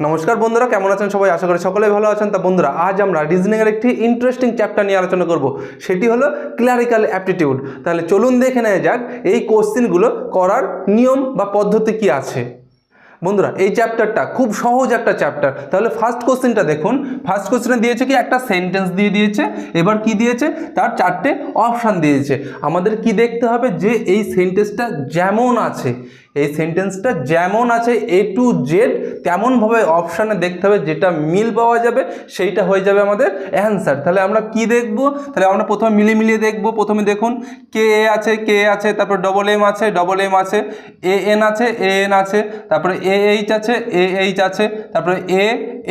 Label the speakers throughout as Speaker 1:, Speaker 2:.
Speaker 1: নমস্কার বন্ধুরা, কেমন আছেন সবাই? আশা করি সকলে ভালো আছেন। তা বন্ধুরা, আজ আমরা রিজনিংয়ের একটি ইন্টারেস্টিং চ্যাপ্টার নিয়ে আলোচনা করব। সেটি হলো ক্লারিক্যাল অ্যাপটিটিউড তাহলে চলুন দেখে নেওয়া যাক, এই কোশ্চেনগুলো করার নিয়ম বা পদ্ধতি কি আছে। বন্ধুরা, এই চ্যাপ্টারটা খুব সহজ একটা চ্যাপ্টার তাহলে ফার্স্ট কোশ্চেনটা দেখুন। ফার্স্ট কোশ্চেনে দিয়েছে কি? একটা সেন্টেন্স দিয়ে দিয়েছে। এবার কি দিয়েছে? তার চারটে অপশান দিয়েছে। আমাদের কি দেখতে হবে? যে এই সেন্টেন্সটা যেমন আছে এই সেন্টেন্সটা যেমন আছে এ টু জেড তেমনভাবে অপশানে দেখতে হবে যেটা মিল পাওয়া যাবে, সেইটা হয়ে যাবে আমাদের অ্যান্সার তাহলে আমরা কি দেখব? তাহলে আমরা প্রথমে মিলিয়ে মিলিয়ে দেখব। প্রথমে দেখুন কে এ আছে কে আছে, তারপর ডবল এম আছে ডবল এম আছে এ এন আছে এ এন আছে, তারপরে এ এইচ আছে এ এইচ আছে, তারপরে এ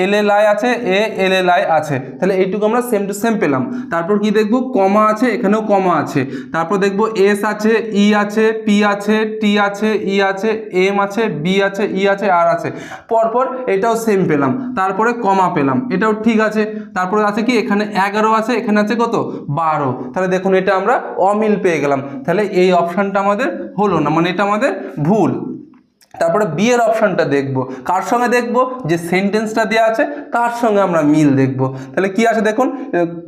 Speaker 1: এল এল আই আছে এ এল এল আই আছে। তাহলে এইটুকু আমরা সেম টু সেম পেলাম। তারপর কি দেখব? কমা আছে, এখানেও কমা আছে। তারপর দেখব এস আছে ই আছে পি আছে টি আছে ই আছে এম আছে বি আছে ই আছে আর আছে। পরপর এটাও সেম পেলাম। তারপরে কমা পেলাম। এটাও ঠিক আছে। তারপরে আছে কি? এখানে এগারো আছে। এখানে আছে কত? বারো। তাহলে দেখুন, এটা আমরা অমিল পেয়ে গেলাম। তাহলে এই অপশানটা আমাদের হলো না। মানে এটা আমাদের ভুল। তারপরে বিয়ের অপশানটা দেখব। কার সঙ্গে দেখব? যে সেন্টেন্সটা দেওয়া আছে, তার সঙ্গে আমরা মিল দেখব। তাহলে কি আছে দেখুন?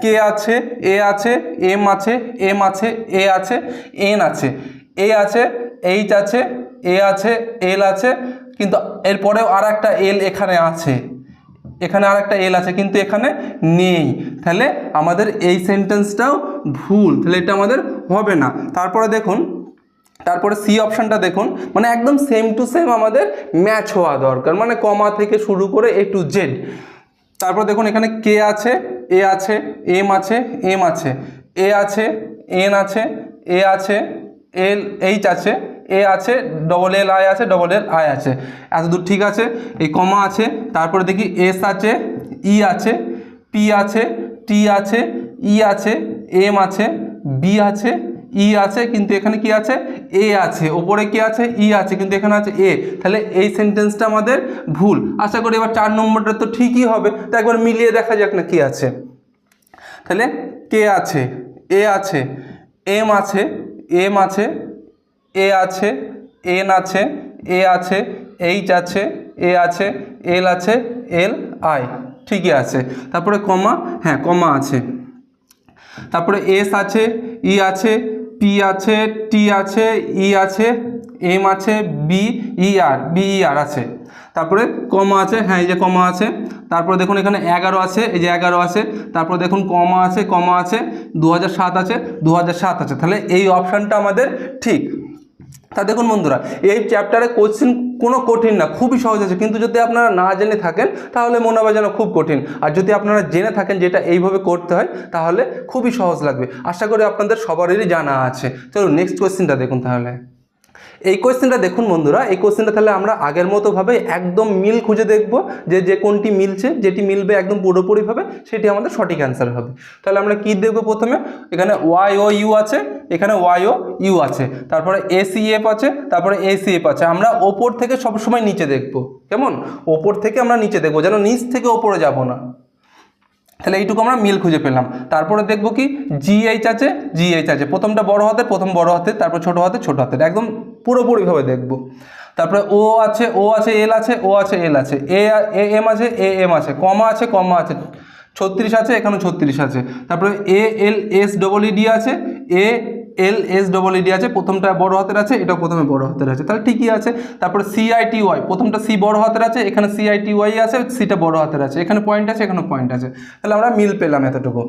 Speaker 1: কে আছে? এ আছে এম আছে এম আছে এ আছে এন আছে। এ আছে এইচ আছে এ আছে এল আছে, কিন্তু এরপরেও আর একটা এল এখানে আছে। এখানে আর একটা এল আছে, কিন্তু এখানে নেই। তাহলে আমাদের এই সেন্টেন্সটাও ভুল। তাহলে এটা আমাদের হবে না। তারপরে দেখুন, তারপরে সি অপশানটা দেখুন মানে একদম সেম টু সেম আমাদের ম্যাচ হওয়া দরকার মানে কমা থেকে শুরু করে এ টু জেড তারপর দেখুন, এখানে কে আছে এ আছে এম আছে এম আছে। এ আছে এন আছে এ আছে এল এইচ আছে। এ আছে ডবল এল আই আছে ডবল এল আই আছে। এত দূর ঠিক আছে? এই কমা আছে, তারপরে দেখি এস আছে ই আছে পি আছে টি আছে ই আছে এম আছে বি আছে ই আছে, কিন্তু এখানে কি আছে? এ আছে। ওপরে কি আছে? ই আছে, কিন্তু এখানে আছে এ তাহলে এই সেন্টেন্সটা আমাদের ভুল। আশা করি এবার চার নম্বরটা তো ঠিকই হবে। তো একবার মিলিয়ে দেখা যাক না কি আছে। তাহলে কে আছে? এ আছে এম আছে এম আছে এ আছে, এন আছে, এ আছে, এইচ আছে, এ আছে, এল আছে, এল আই, ঠিকই আছে। তারপরে কমা হ্যাঁ কমা আছে। তারপরে এস আছে, ই আছে, পি আছে, টি আছে, ই আছে, এম আছে, বি, ই আর, বি, ই আর আছে। তারপরে কমা আছে হ্যাঁ এই যে কমা আছে। তারপরে দেখুন এখানে এগারো আছে, এই যে এগারো আছে। তারপর দেখুন কমা আছে কমা আছে দু আছে দু আছে। তাহলে এই অপশানটা আমাদের ঠিক। তা দেখুন বন্ধুরা, এই চ্যাপ্টারে কোশ্চেন কোনো কঠিন না, খুবই সহজ আছে। কিন্তু যদি আপনারা না জেনে থাকেন, তাহলে মনে হবে যেন খুব কঠিন। আর যদি আপনারা জেনে থাকেন যেটা এইভাবে করতে হয়, তাহলে খুবই সহজ লাগবে। আশা করি আপনাদের সবারই জানা আছে। চলো নেক্সট কোয়েশ্চেনটা দেখুন তাহলে। এই কোয়েশ্চেনটা দেখুন বন্ধুরা, এই কোয়েশ্চেনটা তাহলে আমরা আগের মতোভাবে একদম মিল খুঁজে দেখব যে যে কোনটি মিলছে, যেটি মিলবে একদম পুরোপুরিভাবে, সেটি আমাদের সঠিক অ্যান্সার হবে। তাহলে আমরা কি দেখব প্রথমে? এখানে ওয়াই ও ইউ আছে, এখানে ওয়াই ও ইউ আছে, তারপরে এসিএফ আছে, তারপরে এসিএফ আছে। আমরা ওপর থেকে সবসময় নিচে দেখব, কেমন? ওপর থেকে আমরা নিচে দেখব, যেন নিচ থেকে ওপরে যাব না। তাহলে এইটুকু আমরা মিল খুঁজে পেলাম। তারপরে দেখব কি জিএইচ আছে জিএইচ আছে। প্রথমটা বড় হাতের, প্রথম বড় হাতের, তারপর ছোট হাতের ছোট হাতের। একদম পুরোপুরিভাবে দেখব। তারপরে ও আছে ও আছে এল আছে ও আছে এল আছে। এ এ এম আছে এ এম আছে। কমা আছে কমা আছে। ছত্রিশ আছে এখানে ছত্রিশ আছে। তারপরে A L S double E D আছে। A L, S double E D আছে, প্রথমটা বড় হাতের আছে এটা প্রথমে বড় হাতের আছে, তাহলে ঠিকই আছে। তারপরে সিআইটি ওয়াই প্রথমটা সি বড় হাতের আছে, এখানে সিআইটি ওয়াই আছে সিটা বড় হাতের আছে, এখানে পয়েন্ট আছে এখানে পয়েন্ট আছে। তাহলে আমরা মিল পেলাম এতটুকু।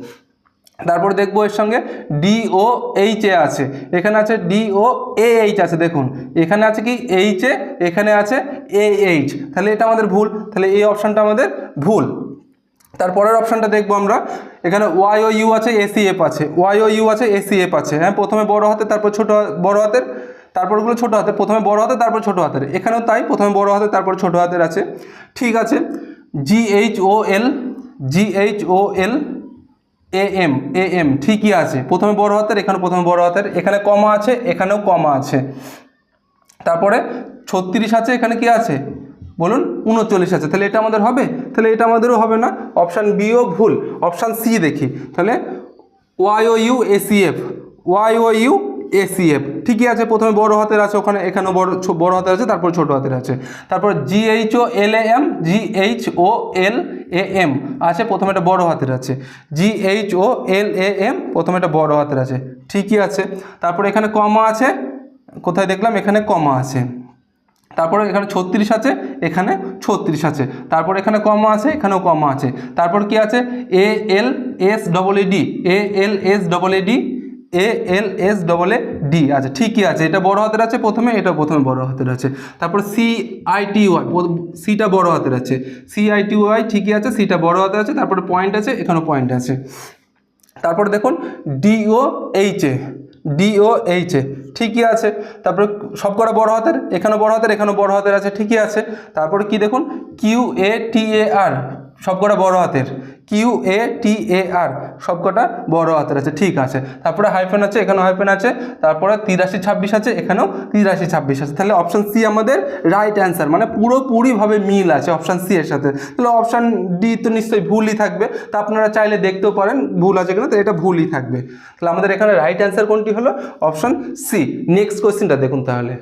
Speaker 1: তারপর দেখব এর সঙ্গে ডি ও এইচ এ আছে, এখানে আছে ডি ও এ এইচ আছে, দেখুন, এখানে আছে কি এইচ এ এখানে আছে এ এইচ তাহলে এটা আমাদের ভুল, তাহলে এই অপশানটা আমাদের ভুল। তারপরের অপশানটা দেখব আমরা এখানে ওয়াই ও ইউ আছে এসি এফ আছে। ওয়াই ও ইউ আছে এসি এফ আছে। হ্যাঁ প্রথমে বড় হাতের, তারপর ছোট বড় হাতের তারপরগুলো ছোট হাতের। প্রথমে বড় হাতের, তারপর ছোট হাতের। এখানেও তাই, প্রথমে বড় হাতের, তারপর ছোট হাতের আছে। ঠিক আছে। G H O L G H O L A M A M ঠিকই আছে। প্রথমে বড় হাতের এখানে প্রথমে বড় হাতের। এখানে কমা আছে, এখানেও কমা আছে। তারপরে ছত্রিশ আছে, এখানে কি আছে? বলুন উনচল্লিশ আছে, তাহলে এটা আমাদের হবে? তাহলে এটা আমাদেরও হবে না? অপশান বিও ভুল, অপশান সি দেখি। তাহলে Y O U A C F O U A C F ঠিকই আছে, প্রথমে বড় হাতের আছে, ওখানে এখানেও বড় বড় হাতের আছে, তারপর ছোট হাতের আছে। তারপর GH O L A M GH O L A M, আছে, প্রথমে একটা বড় হাতের আছে। GH O L A M, প্রথমে একটা বড় হাতের আছে, ঠিকই আছে। তারপর এখানে কমা আছে, কোথায় দেখলাম? এখানে কমা আছে। তারপরে এখানে ছত্রিশ আছে, এখানে ছত্রিশ আছে। তারপর এখানে কমা আছে, এখানেও কমা আছে। তারপর কি আছে? A L S double A D A L S double A D A L S double A D আচ্ছা ঠিকই আছে, এটা বড় হাতের আছে প্রথমে, এটা প্রথমে বড় হাতের আছে। তারপর সি আই টি ওয়াই সিটা বড় হাতের আছে। সি আই টি ওয়াই ঠিকই আছে সিটা বড় হাতের আছে, তারপরে পয়েন্ট আছে, এখানেও পয়েন্ট আছে। তারপর দেখুন D O H A D O এইচে ঠিকই আছে। তারপরে সব কটা বড় হাতের, এখানেও বড় হাতের, এখানেও বড় হাতের আছে, ঠিকই আছে। তারপরে কি দেখুন? কিউ এ টি এ আর সব কটা বড় হাতের। কিউ এ টি এ আর সবকটা বড় হাতের আছে, ঠিক আছে। তারপরে হাইফেন আছে, এখানেও হাইফেন আছে। তারপরে তিরাশি ছাব্বিশ আছে, এখানেও তিরাশি ছাব্বিশ আছে। তাহলে অপশান সি আমাদের রাইট অ্যান্সার মানে পুরোপুরিভাবে মিল আছে অপশান সি এর সাথে। তাহলে অপশান ডি তো নিশ্চয়ই ভুলই থাকবে, তা আপনারা চাইলে দেখতেও পারেন, ভুল আছে কিনা, তো এটা ভুলই থাকবে। তাহলে আমাদের এখানে রাইট অ্যান্সার কোনটি হলো? অপশান সি নেক্সট কোয়েশ্চেনটা দেখুন তাহলে।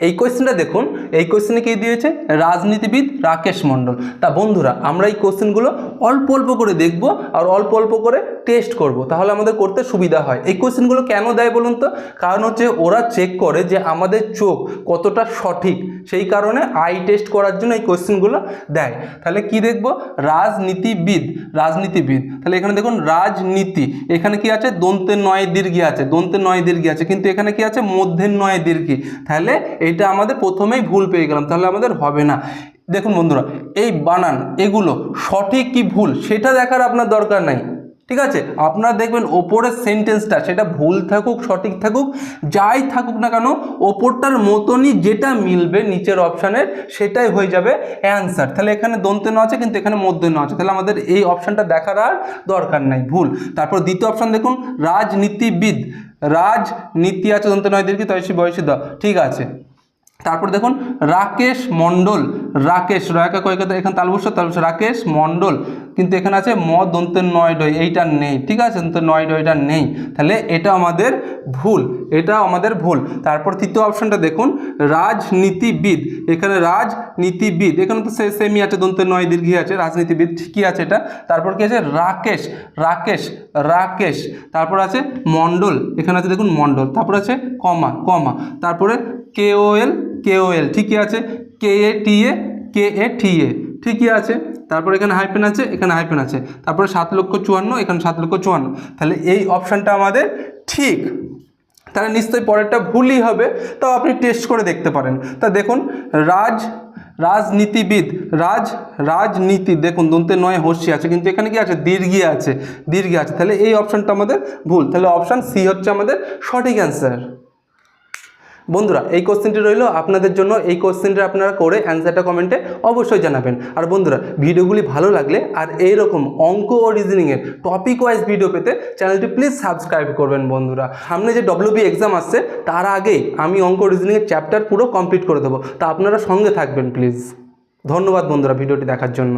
Speaker 1: এই কোয়েশ্চেনটা দেখুন। এই কোয়েশ্চেনে কে দিয়েছে? রাজনীতিবিদ রাকেশ মণ্ডল। তা বন্ধুরা, আমরা এই কোয়েশ্চেনগুলো অল্প অল্প করে দেখব আর অল্প অল্প করে টেস্ট করব। তাহলে আমাদের করতে সুবিধা হয়। এই কোয়েশ্চেনগুলো কেন দেয় বলুন তো? কারণ হচ্ছে ওরা চেক করে যে আমাদের চোখ কতটা সঠিক। সেই কারণে আই টেস্ট করার জন্য এই কোয়েশ্চেনগুলো দেয়। তাহলে কি দেখব? রাজনীতিবিদ রাজনীতিবিদ। তাহলে এখানে দেখুন, রাজনীতি। এখানে কি আছে? দন্তের নয় দীর্ঘি আছে। দন্তের নয় দীর্ঘি আছে। কিন্তু এখানে কি আছে? মধ্যের নয় দীর্ঘি। তাহলে এটা আমাদের প্রথমেই ভুল পেয়ে গেলাম, তাহলে আমাদের হবে না। দেখুন বন্ধুরা, এই বানান, এগুলো সঠিক কি ভুল, সেটা দেখার আপনার দরকার নাই, ঠিক আছে? আপনারা দেখবেন ওপরের সেন্টেন্সটা সেটা ভুল থাকুক, সঠিক থাকুক, যাই থাকুক না কেন, ওপরটার মতনই যেটা মিলবে নিচের অপশানের সেটাই হয়ে যাবে অ্যান্সার তাহলে এখানে দন্তে ন আছে, কিন্তু এখানে মধ্যে ন আছে, তাহলে আমাদের এই অপশানটা দেখার আর দরকার নাই, ভুল। তারপর দ্বিতীয় অপশান দেখুন, রাজনীতিবিদ, রাজনীতি আছে দন্তে নয় দীর্ঘি, তয়সী, বয়সী, দ, ঠিক আছে। তারপর দেখুন, রাকেশ মণ্ডল, রাকেশ, রয়কা কয়েকটা এখানে তালবস্য তালবস্য রাকেশ মণ্ডল। কিন্তু এখানে আছে ম, দন্তের নয় ডয়, এইটা নেই, ঠিক আছে? দন্তের নয় ডয়টা নেই। তাহলে এটা আমাদের ভুল, এটা আমাদের ভুল। তারপর তৃতীয় অপশনটা দেখুন, রাজনীতিবিদ, এখানে রাজনীতিবিদ, এখানে তো সে সেমি আছে, দন্তের নয় দীর্ঘি আছে, রাজনীতিবিদ ঠিকই আছে এটা। তারপর কি আছে? রাকেশ রাকেশ রাকেশ। তারপর আছে মণ্ডল, এখানে আছে দেখুন মণ্ডল, তারপর আছে কমা কমা। তারপরে কেওএল কেওএল ঠিকই আছে? কে এ টি এ কে এ টি এ ঠিকই আছে? তারপর এখানে হাইপেন আছে, এখানে হাইপেন আছে। তারপরে সাত লক্ষ চুয়ান্ন, এখানে সাত লক্ষ চুয়ান্ন। তাহলে এই অপশানটা আমাদের ঠিক। তাহলে নিশ্চয়ই পরেরটা ভুলই হবে, তাও আপনি টেস্ট করে দেখতে পারেন। তা দেখুন, রাজ, রাজনীতিবিদ, রাজ, রাজনীতি, দেখুন, দন্তে নয় হস্যি আছে, কিন্তু এখানে কি আছে? দীর্ঘি আছে দীর্ঘি আছে। তাহলে এই অপশানটা আমাদের ভুল। তাহলে অপশান সি হচ্ছে আমাদের সঠিক অ্যান্সার বন্ধুরা, এই কোশ্চেনটি রইল আপনাদের জন্য। এই কোশ্চেনটা আপনারা করে অ্যান্সারটা কমেন্টে অবশ্যই জানাবেন। আর বন্ধুরা ভিডিওগুলি ভালো লাগলে আর এই রকম অঙ্ক ও রিজনিংয়ের টপিক ওয়াইজ ভিডিও পেতে চ্যানেলটি প্লিজ সাবস্ক্রাইব করবেন বন্ধুরা। সামনে যে ডব্লিউবি এক্সাম আসছে, তার আগেই আমি অঙ্ক রিজনিংয়ের চ্যাপ্টার পুরো কমপ্লিট করে দেবো। তা আপনারা সঙ্গে থাকবেন প্লিজ ধন্যবাদ বন্ধুরা ভিডিওটি দেখার জন্য।